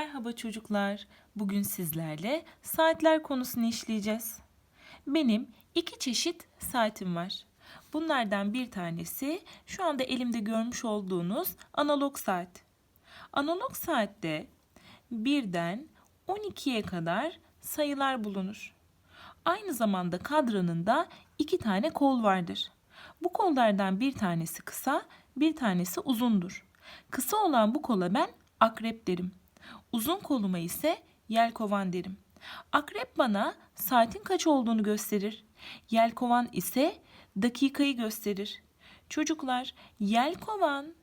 Merhaba çocuklar. Bugün sizlerle saatler konusunu işleyeceğiz. Benim iki çeşit saatim var. Bunlardan bir tanesi şu anda elimde görmüş olduğunuz analog saat. Analog saatte birden 12'ye kadar sayılar bulunur. Aynı zamanda kadranında iki tane kol vardır. Bu kollardan bir tanesi kısa, bir tanesi uzundur. Kısa olan bu kola ben akrep derim. Uzun koluma ise yelkovan derim. Akrep bana saatin kaç olduğunu gösterir. Yelkovan ise dakikayı gösterir. Çocuklar, yelkovan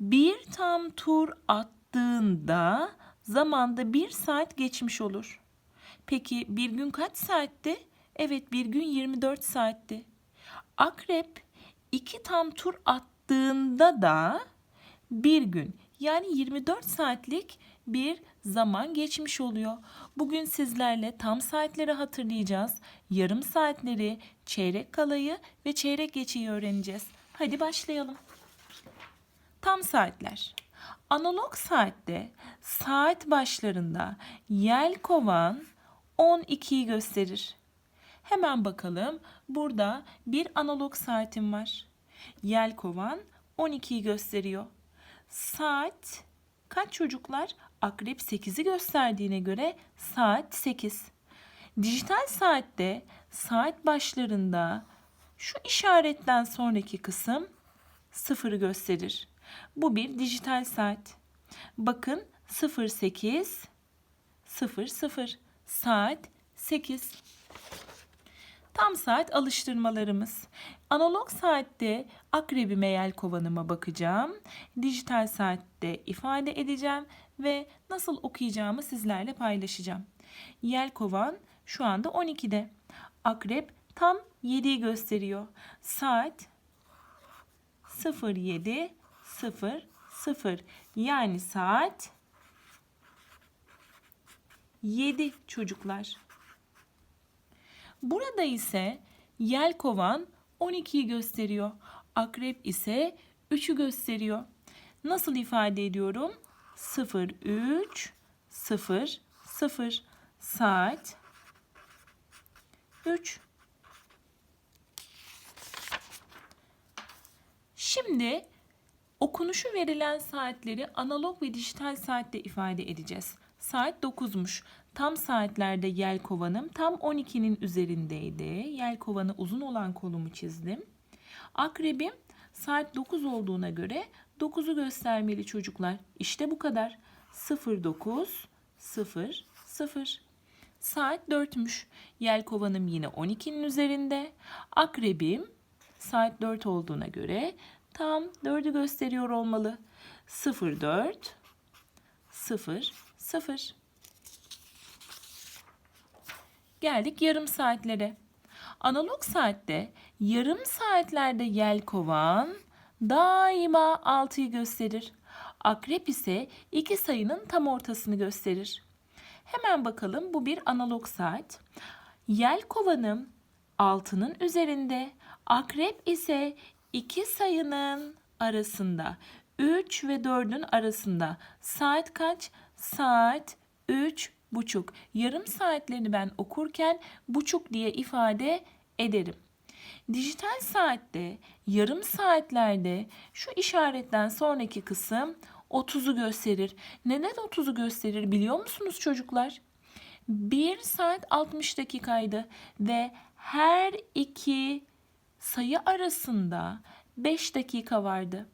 bir tam tur attığında zamanda bir saat geçmiş olur. Peki bir gün kaç saatti? Evet bir gün 24 saatti. Akrep iki tam tur attığında da bir gün yani 24 saatlik bir zaman geçmiş oluyor. Bugün sizlerle tam saatleri hatırlayacağız. Yarım saatleri, çeyrek kalayı ve çeyrek geçeyi öğreneceğiz. Hadi başlayalım. Tam saatler. Analog saatte saat başlarında yel kovan 12'yi gösterir. Hemen bakalım. Burada bir analog saatim var. Yel kovan 12'yi gösteriyor. Saat kaç çocuklar? Akrep 8'i gösterdiğine göre saat 8. Dijital saatte saat başlarında şu işaretten sonraki kısım sıfırı gösterir. Bu bir dijital saat. Bakın 08 00 saat 8. Tam saat alıştırmalarımız. Analog saatte akrebime yel kovanıma bakacağım. Dijital saatte ifade edeceğim ve nasıl okuyacağımı sizlerle paylaşacağım. Yel kovan şu anda 12'de. Akrep tam 7'yi gösteriyor. Saat 07.00 yani saat 7 çocuklar. Burada ise yel kovan 12'yi gösteriyor. Akrep ise 3'ü gösteriyor. Nasıl ifade ediyorum? 03 0 0 saat 3 Şimdi okunuşu verilen saatleri analog ve dijital saatte ifade edeceğiz. Saat 9'muş. Tam saatlerde yel kovanım tam 12'nin üzerindeydi. Yel kovanı uzun olan kolumu çizdim. Akrebim saat 9 olduğuna göre 9'u göstermeli çocuklar. İşte bu kadar. 09 0 0 Saat 4'müş. Yel kovanım yine 12'nin üzerinde. Akrebim saat 4 olduğuna göre tam 4'ü gösteriyor olmalı. 04 0 0 Geldik yarım saatlere. Analog saatte yarım saatlerde yel kovan daima 6'yı gösterir. Akrep ise iki sayının tam ortasını gösterir. Hemen bakalım bu bir analog saat. Yel kovanım 6'nın üzerinde. Akrep ise iki sayının arasında. 3 ve 4'ün arasında. Saat kaç? Saat 3 buçuk. Yarım saatlerini ben okurken buçuk diye ifade ederim. Dijital saatte, yarım saatlerde şu işaretten sonraki kısım 30'u gösterir. Neden 30'u gösterir biliyor musunuz çocuklar? 1 saat 60 dakikaydı ve her iki sayı arasında 5 dakika vardı.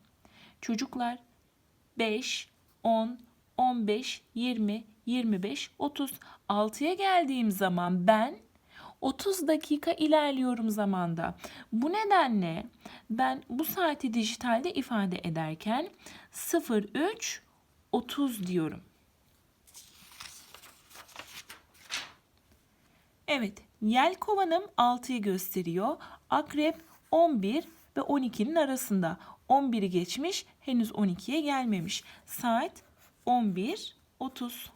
Çocuklar 5, 10, 15, 20, 25, 30. 6'ya geldiğim zaman ben 30 dakika ilerliyorum zamanda. Bu nedenle ben bu saati dijitalde ifade ederken 03 30 diyorum. Evet, yel kovanım 6'yı gösteriyor. Akrep 11 ve 12'nin arasında. 11'i geçmiş, henüz 12'ye gelmemiş. Saat 11.30.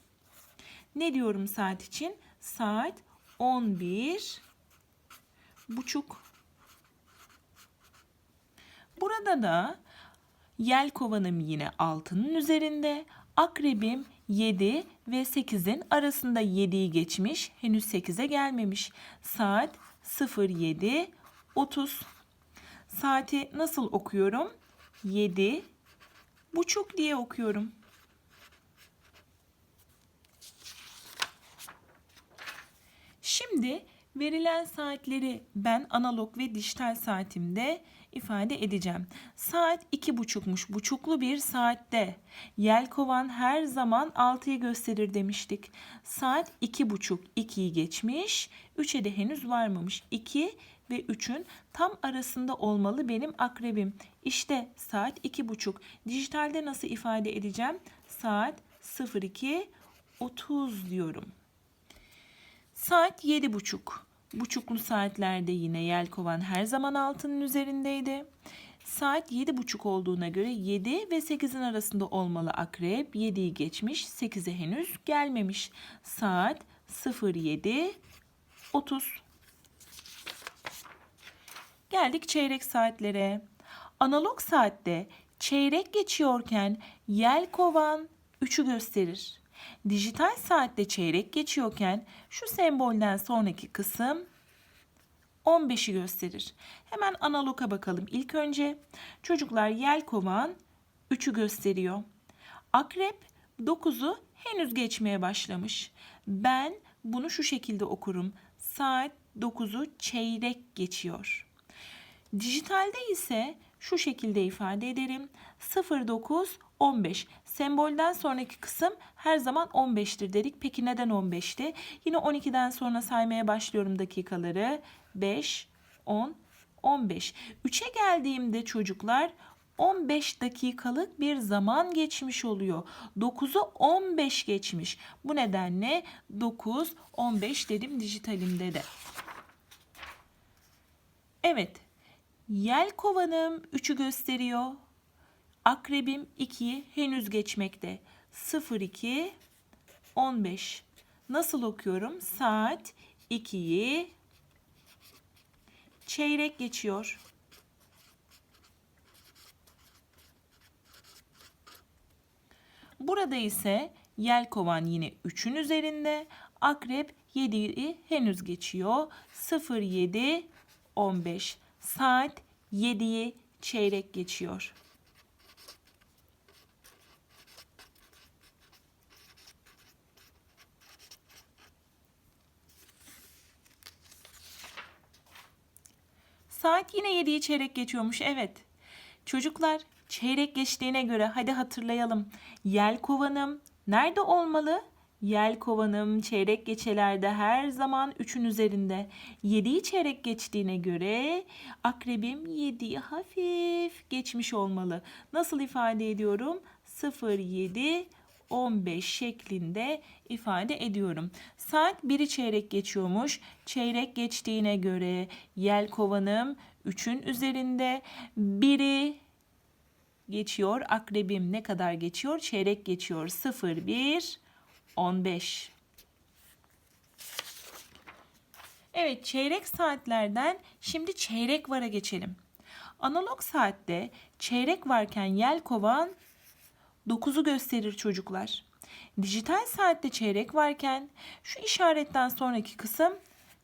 Ne diyorum saat için? Saat 11 buçuk. Burada da Yelkovanım yine 6'nın üzerinde. Akrebim 7 ve 8'in arasında 7'yi geçmiş. Henüz 8'e gelmemiş. Saat 07.30. Saati nasıl okuyorum? 7 buçuk diye okuyorum. Şimdi verilen saatleri ben analog ve dijital saatimde ifade edeceğim. Saat iki buçukmuş. Buçuklu bir saatte. Yelkovan her zaman 6'yı gösterir demiştik. Saat iki buçuk. 2'yi geçmiş. 3'e de henüz varmamış. 2 ve 3'ün tam arasında olmalı benim akrebim. İşte saat iki buçuk. Dijitalde nasıl ifade edeceğim? Saat 02.30 diyorum. Saat yedi buçuk. Buçuklu saatlerde yine yelkovan her zaman altının üzerindeydi. Saat yedi buçuk olduğuna göre 7 ve 8'in arasında olmalı akrep. 7'yi geçmiş, 8'e henüz gelmemiş. Saat 07.30. Geldik çeyrek saatlere. Analog saatte çeyrek geçiyorken yelkovan 3'ü gösterir. Dijital saatte çeyrek geçiyorken şu sembolden sonraki kısım 15'i gösterir. Hemen analoga bakalım. İlk önce çocuklar yelkovan 3'ü gösteriyor. Akrep 9'u henüz geçmeye başlamış. Ben bunu şu şekilde okurum. Saat 9'u çeyrek geçiyor. Dijitalde ise şu şekilde ifade ederim. 09 15. Sembolden sonraki kısım her zaman 15'tir dedik. Peki neden 15'ti? Yine 12'den sonra saymaya başlıyorum dakikaları. 5, 10, 15. 3'e geldiğimde çocuklar 15 dakikalık bir zaman geçmiş oluyor. 9'u 15 geçmiş. Bu nedenle 9, 15 dedim dijitalimde de. Evet. Yel kovanım 3'ü gösteriyor. Akrebim 2'yi henüz geçmekte. 02 15. Nasıl okuyorum? Saat 2'yi çeyrek geçiyor. Burada ise yelkovan yine 3'ün üzerinde. Akrep 7'yi henüz geçiyor. 07 15. Saat 7'yi çeyrek geçiyor. Saat yine 7'yi çeyrek geçiyormuş. Evet. Çocuklar çeyrek geçtiğine göre hadi hatırlayalım. Yel kovanım nerede olmalı? Yel kovanım çeyrek geçelerde her zaman 3'ün üzerinde. 7'yi çeyrek geçtiğine göre akrebim 7'yi hafif geçmiş olmalı. Nasıl ifade ediyorum? 0, 7, 15 şeklinde ifade ediyorum. Saat 1'i çeyrek geçiyormuş. Çeyrek geçtiğine göre yel kovanım 3'ün üzerinde. 1'i geçiyor. Akrebim ne kadar geçiyor? Çeyrek geçiyor. 0, 1, 15. Evet çeyrek saatlerden şimdi çeyrek vara geçelim. Analog saatte çeyrek varken yel kovan 9'u gösterir çocuklar. Dijital saatte çeyrek varken şu işaretten sonraki kısım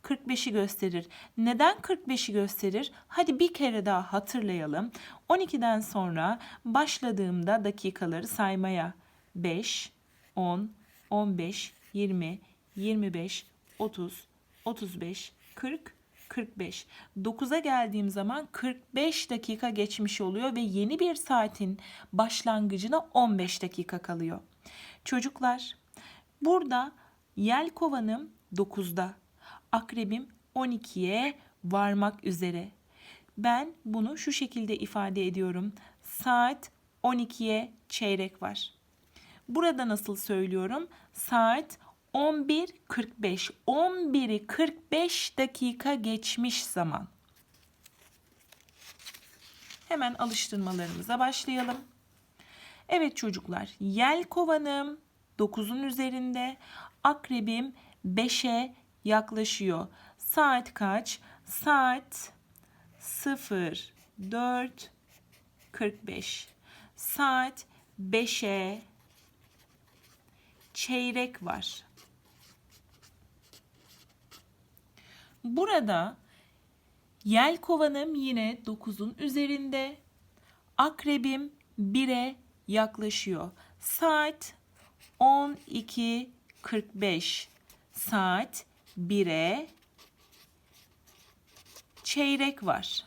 45'i gösterir. Neden 45'i gösterir? Hadi bir kere daha hatırlayalım. 12'den sonra başladığımda dakikaları saymaya 5, 10, 15, 20, 25, 30, 35, 40, 45. 9'a geldiğim zaman 45 dakika geçmiş oluyor ve yeni bir saatin başlangıcına 15 dakika kalıyor. Çocuklar burada yel kovanım 9'da. Akrebim 12'ye varmak üzere. Ben bunu şu şekilde ifade ediyorum. Saat 12'ye çeyrek var. Burada nasıl söylüyorum? Saat 11.45. 11'i 45 dakika geçmiş zaman. Hemen alıştırmalarımıza başlayalım. Evet çocuklar, yel kovanım 9'un üzerinde, akrebim 5'e yaklaşıyor. Saat kaç? Saat 04.45. saat 5'e çeyrek var. Burada yelkovanım yine 9'un üzerinde. Akrebim 1'e yaklaşıyor. Saat 12.45. Saat 1'e çeyrek var.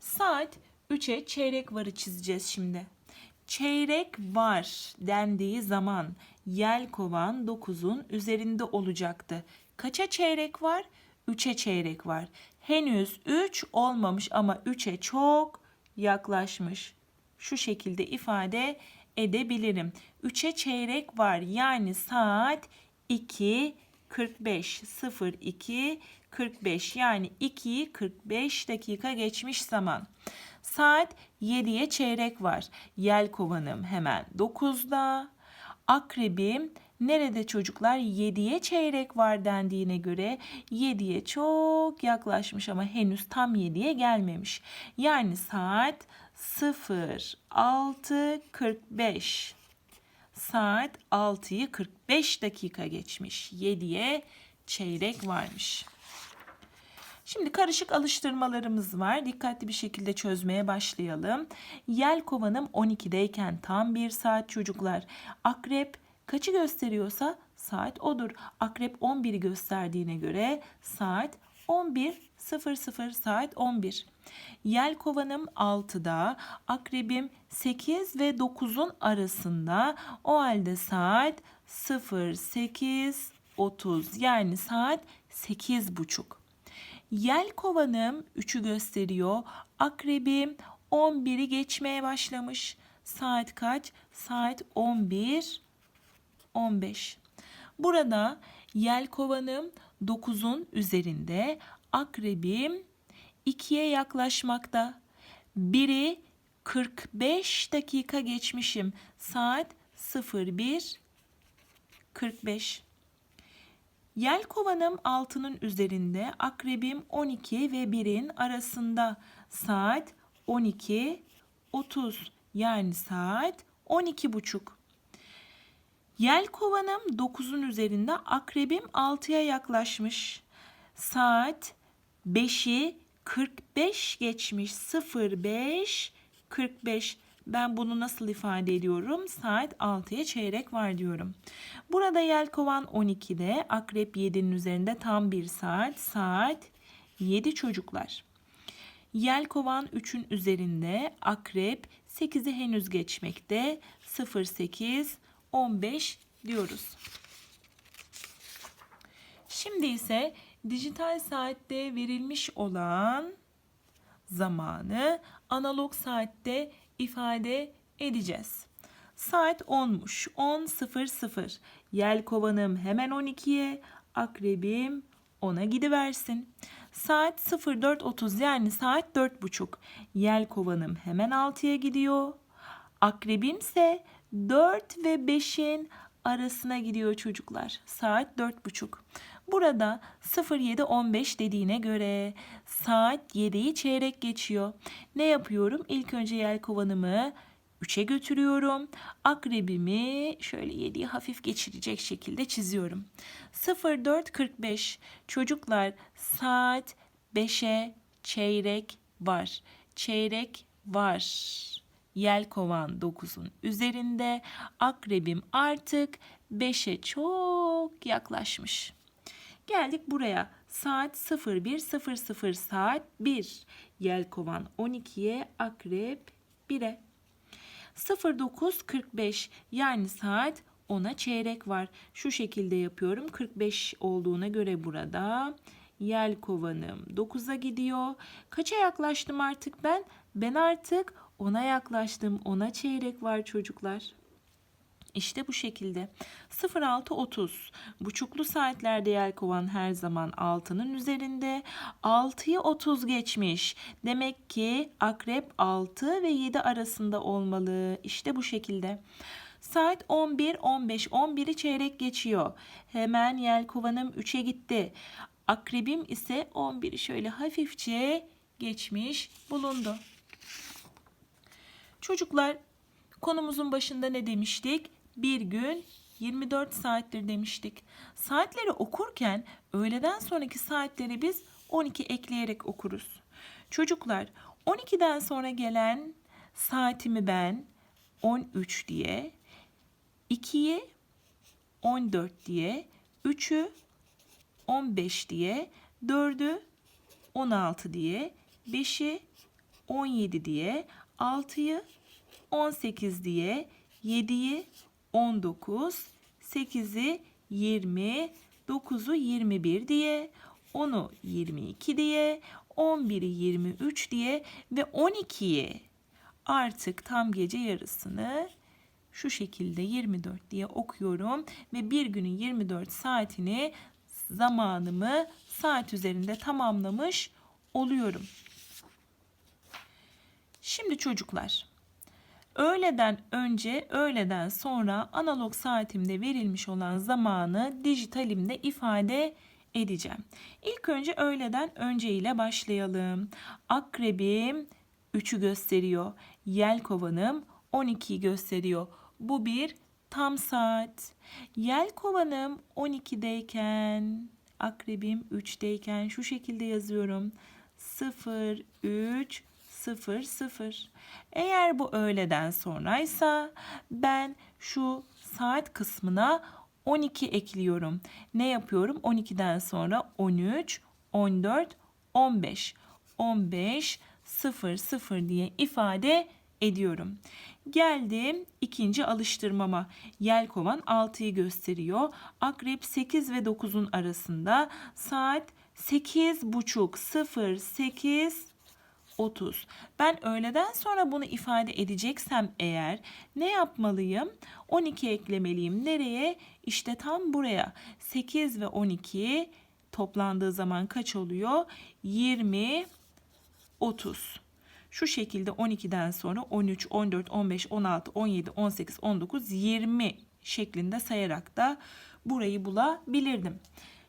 Saat 3'e çeyrek varı çizeceğiz şimdi. Çeyrek var dendiği zaman yelkovan 9'un üzerinde olacaktı. Kaça çeyrek var? 3'e çeyrek var. Henüz 3 olmamış ama 3'e çok yaklaşmış. Şu şekilde ifade edebilirim. 3'e çeyrek var yani saat 2 45 02 45 yani 2'yi 45 dakika geçmiş zaman. Saat 7'ye çeyrek var. Yelkovanım hemen 9'da. Akrebim nerede çocuklar? 7'ye çeyrek var dendiğine göre 7'ye çok yaklaşmış ama henüz tam 7'ye gelmemiş. Yani saat 06.45. Saat 6'yı 45 dakika geçmiş. 7'ye çeyrek varmış. Şimdi karışık alıştırmalarımız var. Dikkatli bir şekilde çözmeye başlayalım. Yel kovanım 12'deyken tam bir saat çocuklar. Akrep kaçı gösteriyorsa saat odur. Akrep 11'i gösterdiğine göre saat 11.00 saat 11. Yel kovanım 6'da, akrebim 8 ve 9'un arasında. O halde saat 08.30 yani saat 8.30. Yel kovanım 3'ü gösteriyor. Akrebim 11'i geçmeye başlamış. Saat kaç? Saat 11 15. Burada yel kovanım 9'un üzerinde. Akrebim 2'ye yaklaşmakta. Biri 45 dakika geçmişim. Saat 01 45. Yel kovanım 6'nın üzerinde, akrebim 12 ve 1'in arasında. Saat 12 30 yani saat 12 buçuk. Yel kovanım 9'un üzerinde, akrebim 6'ya yaklaşmış. Saat 5'i 45 geçmiş. 05 45 ben bunu nasıl ifade ediyorum? Saat 6'ya çeyrek var diyorum. Burada yelkovan 12'de, akrep 7'nin üzerinde tam bir saat. Saat 7 çocuklar. Yelkovan 3'ün üzerinde, akrep 8'i henüz geçmekte. 08 15 diyoruz. Şimdi ise dijital saatte verilmiş olan zamanı analog saatte ifade edeceğiz. Saat 10'muş. 10.00. Yelkovanım hemen 12'ye, akrebim 10'a gidiversin. Saat 04.30 yani saat 4.30. Yelkovanım hemen 6'ya gidiyor. Akrebimse 4 ve 5'in arasına gidiyor çocuklar. Saat 4.30. Burada 07.15 dediğine göre saat 7'yi çeyrek geçiyor. Ne yapıyorum? İlk önce yelkovanımı 3'e götürüyorum. Akrebimi şöyle 7'yi hafif geçirecek şekilde çiziyorum. 04.45 çocuklar saat 5'e çeyrek var. Çeyrek var. Yelkovan 9'un üzerinde. Akrebim artık 5'e çok yaklaşmış. Geldik buraya. Saat 01.00 saat 1. Yelkovan 12'ye, akrep 1'e. 09.45 yani saat 10'a çeyrek var. Şu şekilde yapıyorum. 45 olduğuna göre burada yelkovanım 9'a gidiyor. Kaça yaklaştım artık ben? Ben artık 10'a yaklaştım. 10'a çeyrek var çocuklar. İşte bu şekilde. 06.30 buçuklu saatlerde yelkovan her zaman 6'nın üzerinde. 6'yı 30 geçmiş. Demek ki akrep 6 ve 7 arasında olmalı. İşte bu şekilde. Saat 11, 15, 11'i çeyrek geçiyor. Hemen yelkovanım 3'e gitti. Akrebim ise 11'i şöyle hafifçe geçmiş bulundu. Çocuklar konumuzun başında ne demiştik? Bir gün 24 saattir demiştik. Saatleri okurken öğleden sonraki saatleri biz 12 ekleyerek okuruz. Çocuklar 12'den sonra gelen saatimi ben 13 diye, 2'yi 14 diye, 3'ü 15 diye, 4'ü 16 diye, 5'i 17 diye, 6'yı 18 diye, 7'yi 19, 8'i 20, 9'u 21 diye, 10'u 22 diye, 11'i 23 diye ve 12'yi artık tam gece yarısını şu şekilde 24 diye okuyorum ve bir günün 24 saatini zamanımı saat üzerinde tamamlamış oluyorum. Şimdi çocuklar, öğleden önce, öğleden sonra analog saatimde verilmiş olan zamanı dijitalimde ifade edeceğim. İlk önce öğleden önce ile başlayalım. Akrebim 3'ü gösteriyor. Yelkovanım 12'yi gösteriyor. Bu bir tam saat. Yelkovanım 12'deyken, akrebim 3'teyken şu şekilde yazıyorum. 0, 3, 0, 0. Eğer bu öğleden sonraysa ben şu saat kısmına 12 ekliyorum. Ne yapıyorum? 12'den sonra 13, 14, 15. 15, 0, 0 diye ifade ediyorum. Geldim ikinci alıştırmama. Yelkovan 6'yı gösteriyor. Akrep 8 ve 9'un arasında. Saat 8 buçuk 0 8 30. Ben öğleden sonra bunu ifade edeceksem eğer ne yapmalıyım? 12 eklemeliyim. Nereye? İşte tam buraya. 8 ve 12 toplandığı zaman kaç oluyor? 20 30. Şu şekilde 12'den sonra 13, 14, 15, 16, 17, 18, 19, 20 şeklinde sayarak da burayı bulabilirdim.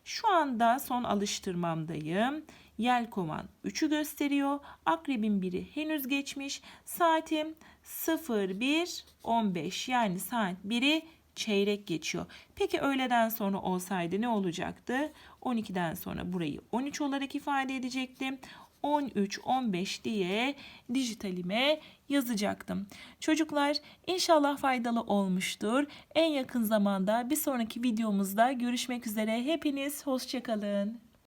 Şu anda son alıştırmamdayım. Yelkovan 3'ü gösteriyor. Akrebin biri henüz geçmiş. Saatim 01.15 yani saat 1'i çeyrek geçiyor. Peki öğleden sonra olsaydı ne olacaktı? 12'den sonra burayı 13 olarak ifade edecektim. 13, 15 diye dijitalime yazacaktım. Çocuklar inşallah faydalı olmuştur. En yakın zamanda bir sonraki videomuzda görüşmek üzere. Hepiniz hoşçakalın.